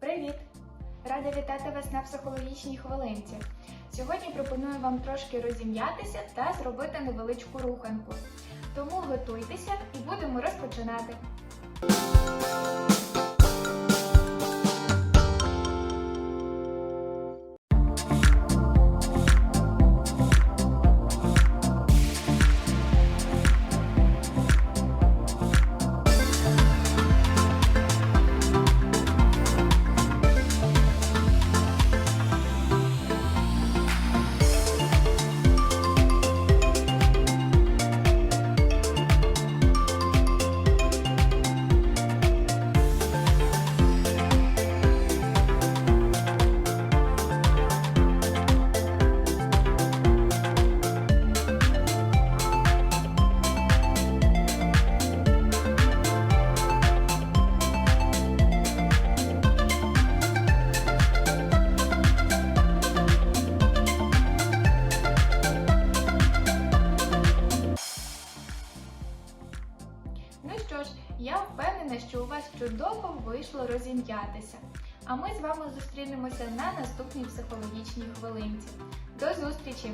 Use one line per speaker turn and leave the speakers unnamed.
Привіт! Рада вітати вас на психологічній хвилинці. Сьогодні пропоную вам трошки розім'ятися та зробити невеличку руханку. Тому готуйтеся і будемо розпочинати. Ну що ж, я впевнена, що у вас чудово вийшло розім'ятися. А ми з вами зустрінемося на наступній психологічній хвилинці. До зустрічі!